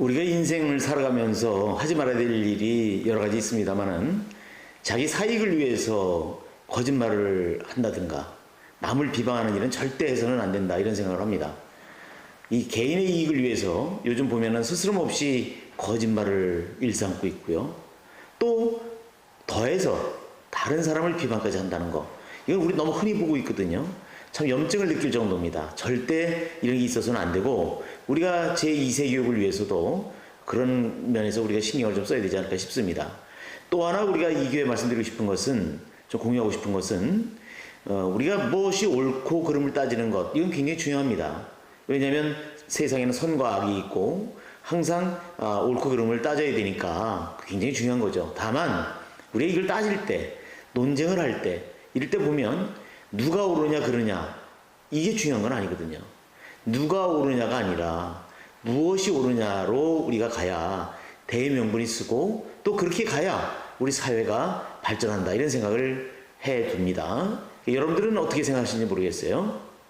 우리가 인생을 살아가면서 하지 말아야 될 일이 여러 가지 있습니다만은 자기 사익을 위해서 거짓말을 한다든가 남을 비방하는 일은 절대 해서는 안 된다 이런 생각을 합니다. 이 개인의 이익을 위해서 요즘 보면은 스스럼 없이 거짓말을 일삼고 있고요. 또 더해서 다른 사람을 비방까지 한다는 거. 이건 우리 너무 흔히 보고 있거든요. 참 염증을 느낄 정도입니다. 절대 이런 게 있어서는 안 되고 우리가 제2세 교육을 위해서도 그런 면에서 우리가 신경을 좀 써야 되지 않을까 싶습니다. 또 하나 우리가 이 교회 말씀드리고 싶은 것은 좀 공유하고 싶은 것은 어, 우리가 무엇이 옳고 그름을 따지는 것 이건 굉장히 중요합니다. 왜냐하면 세상에는 선과 악이 있고 항상 아, 옳고 그름을 따져야 되니까 굉장히 중요한 거죠. 다만 우리가 이걸 따질 때 논쟁을 할 때 이럴 때 보면 누가 옳으냐 그르냐 이게 중요한 건 아니거든요. 누가 옳으냐가 아니라 무엇이 옳으냐로 우리가 가야 대명분이 쓰고 또 그렇게 가야 우리 사회가 발전한다 이런 생각을 해 둡니다. 여러분들은 어떻게 생각하시는지 모르겠어요.